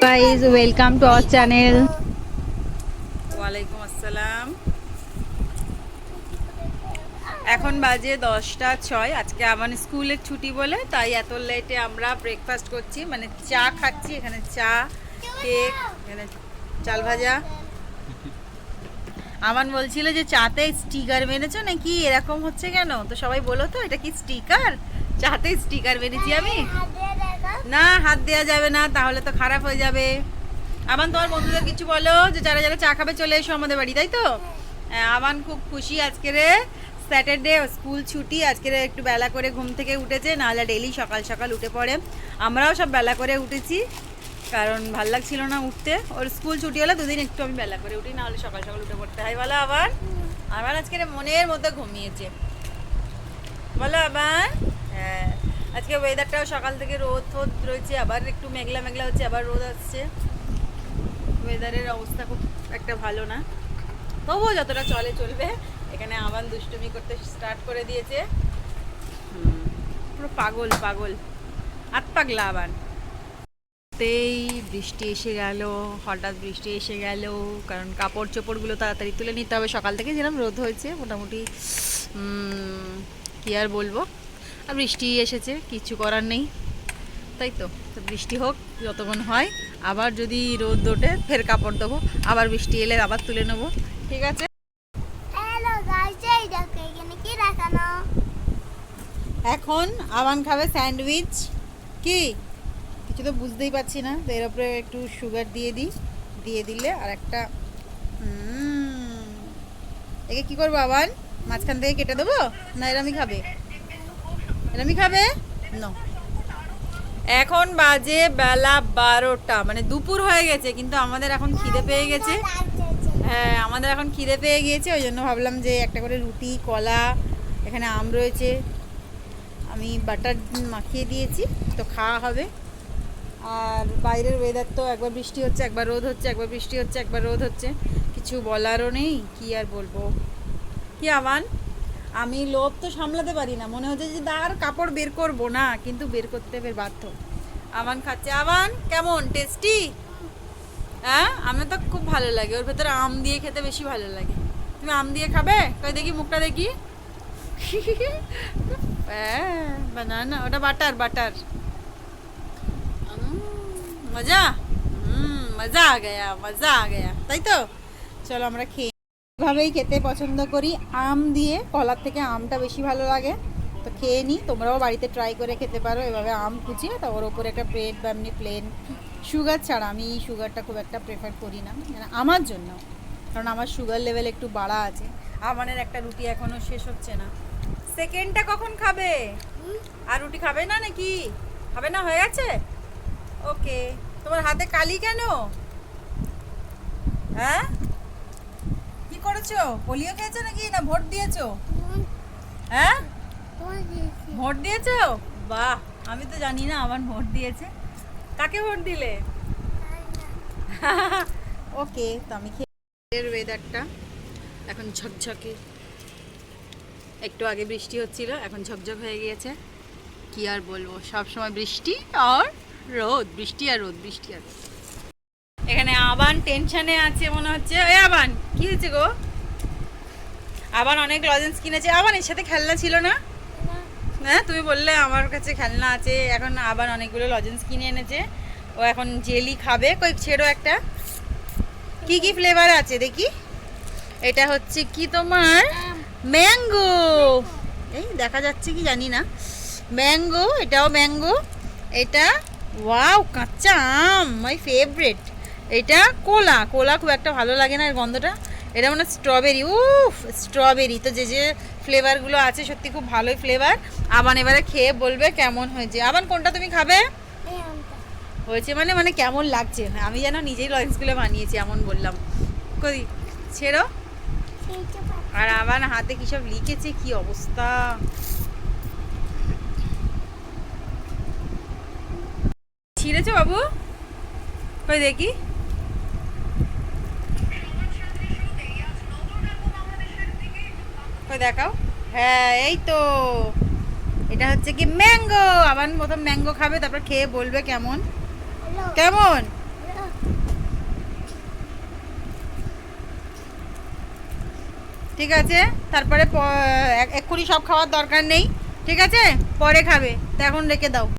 guys, welcome to our channel. ওয়ালাইকুম আসসালাম। এখন বাজে দশটা ছয়, আজকে আমার স্কুলের ছুটি বলে, তাই এত লেটে আমরা ব্রেকফাস্ট করছি। মানে চা খাচ্ছি, এখানে চা কেক এখানে চাল ভাজা। আমান বলছিল যে চাতে স্টিকার মেরেছো নাকি? এরকম হচ্ছে কেন? তো সবাই বলো তো, এটা কি স্টিকার চাতে স্টিকার মেরেছি আমি? না হাত দেওয়া যাবে না তাহলে তো খারাপ হয়ে যাবে। আমান তোমার বন্ধুদের কিছু বলো যে যারা যারা চা খাবে চলে এসো আমাদের বাড়ি তাই তো? হ্যাঁ, আমান খুব খুশি আজকের স্যাটারডে স্কুল ছুটি আজকের একটু বেলা করে ঘুম থেকে উঠেছে নাহলে ডেলি সকাল সকাল উঠে পড়ে। আমরাও সব বেলা করে উঠেছি কারণ ভালো লাগছিল না উঠতে। ওর স্কুল ছুটি হলে দুদিন একটু আমি বেলা করে উঠি নাহলে সকাল সকাল উঠে পড়তে হয়। বলো আবার? আবার আজকের মনের মধ্যে ঘুমিয়েছে। বলো আবার? হ্যাঁ। আজকে ওয়েদারটাও সকাল থেকে রোদ ফোদ রয়েছে, আবার একটু মেঘলা মেঘলা হচ্ছে, আবার রোদ আসছে। ওয়েদারের অবস্থা খুব একটা ভালো না। তবুও যতটা চলে চলবে, এখানে আবার দুষ্টুমি করতে স্টার্ট করে দিয়েছে। পুরো পাগল পাগল হাত পাগলা আবার। তেই বৃষ্টি এসে গেল, হঠাৎ বৃষ্টি এসে গেল, কারণ কাপড় চোপড়গুলো তাড়াতাড়ি তুলে নিতে হবে। সকাল থেকে যেরকম রোদ হয়েছে, মোটামুটি কি আর বলব? আর বৃষ্টি এসেছে কিছু করার নেই। তাই তো তো বৃষ্টি হোক যতক্ষণ হয়। আবার যদি রোদ ওঠে ফের কাপড় দেবো। আবার বৃষ্টি এলে আবার তুলে নেব। ঠিক আছে? এখানে আবান খাবে স্যান্ডউইচ। কি? কিছু তো বুঝতেই পারছি না। তো এর উপরে একটু সুগার দিয়ে দিই। দিয়ে দিলে আর একটা একে কি করব আবান? মাঝখান থেকে কেটে দেবো? না এরামই খাবে? এরামি খাবে? না এখন বাজে বেলা বারোটা মানে দুপুর হয়ে গেছে কিন্তু আমাদের এখন খিদে পেয়ে গেছে। হ্যাঁ আমাদের এখন খিদে পেয়ে গিয়েছে ওই জন্য ভাবলাম যে একটা করে রুটি কলা এখানে আম রয়েছে। আমি বাটার মাখিয়ে দিয়েছি তো খাওয়া হবে। আর বাইরের ওয়েদার তো একবার বৃষ্টি হচ্ছে একবার রোদ হচ্ছে একবার বৃষ্টি হচ্ছে একবার রোদ হচ্ছে। কিছু বলারও নেই কি আর বলব। কি আমান? আমি লোভ তো সামলাতে পারি না। মনে হচ্ছে যে আর কাপড় বের করব না। কিন্তু বের করতে বের বাধ্য। আমান খাচ্ছে। আমান, কেমন? টেস্টি? হ্যাঁ? আমার তো খুব ভালো লাগে। ওর ভেতরে আম দিয়ে খেতে বেশি ভালো লাগে। তুমি আম দিয়ে খাবে? কই দেখি, মুখটা দেখি। হ্যাঁ বানানা ওটা বাটার বাটার মজা? হুম মজা আ গয়া, মজা আ গয়া। তাই তো? চলো আমরা খেয়ে এভাবেই খেতে পছন্দ করি। আম দিয়ে কলার থেকে আমটা বেশি ভালো লাগে। তো খেয়ে নিই, তোমরাও বাড়িতে ট্রাই করে খেতে পারো এভাবে আম কুচিয়ে। তো ওর ওপরে একটা ব্রেড বা এমনি প্লেন সুগার ছাড়া আমি সুগারটা খুব একটা প্রেফার করি না। মানে আমার জন্য। কারণ আমার সুগার লেভেল একটু বাড়া আছে। আমানের একটা রুটি এখনও শেষ হচ্ছে না। সেকেন্ডটা কখন খাবে? আর রুটি খাবে না নাকি? খাবে না? হয়ে গেছে? ওকে তোমার হাতে কালি কেন? হ্যাঁ? করেছ? পোলিও খেয়েছো নাকি? না ভোট দিয়েছ? হ্যাঁ? ভোট দিয়েছ। বাহ আমি তো জানি না আমার ভোট দিয়েছে। কাকে ভোট দিলে? ওকে তো আমি খেয়ে ওয়েদারটা এখন ঝকঝকে। একটু আগে বৃষ্টি হচ্ছিল এখন ঝকঝক হয়ে গিয়েছে। কি আর বলব সব সময় বৃষ্টি আর রোদ বৃষ্টি আর রোদ বৃষ্টি আর রোদ। এখানে আবান টেনশনে আছে মনে হচ্ছে। ওই আবান কি হয়েছে গো? আবান অনেক লজেন্স কিনেছে। আবান এর সাথে খেলনা ছিল না? হ্যাঁ তুমি বললে আমার কাছে খেলনা আছে। এখন আবার অনেকগুলো লজেন্স কিনে এনেছে। ও এখন জেলি খাবে। কই ছেড়ো একটা। কি কি ফ্লেভার আছে দেখি? এটা হচ্ছে কি তোমার? ম্যাঙ্গো এই দেখা যাচ্ছে কি জানি না। ম্যাঙ্গো এটাও ম্যাঙ্গো এটা ওয়াও কাঁচা আম মাই ফেভারিট এটা কোলা কোলা খুব একটা ভালো লাগে না এর গন্ধটা। এটা মানে স্ট্রবেরি উফ স্ট্রবেরি তো যে যে ফ্লেভারগুলো আছে, সত্যি খুব ভালোই ফ্লেভার আবান এবারে খেয়ে বলবে কেমন হয়েছে। আবান, কোনটা তুমি খাবে? হয়েছে মানে মানে কেমন লাগছে? আমি যেন নিজেই লজেন্সগুলো বানিয়েছি, এমন বললাম। কই, ছেড়ো। আর আবার হাতে কি সব লিখেছে? কি অবস্থা? ছিঁড়েছো বাবু? কই দেখি। দেখাও। হ্যাঁ এই তো। এটা হচ্ছে কি ম্যাঙ্গো। আবার প্রথম ম্যাঙ্গো খাবে তারপর খেয়ে বলবে কেমন। কেমন? ঠিক আছে? তারপরে এক্ষুনি সব খাওয়ার দরকার নেই। ঠিক আছে? পরে খাবে। তো এখন রেখে দাও।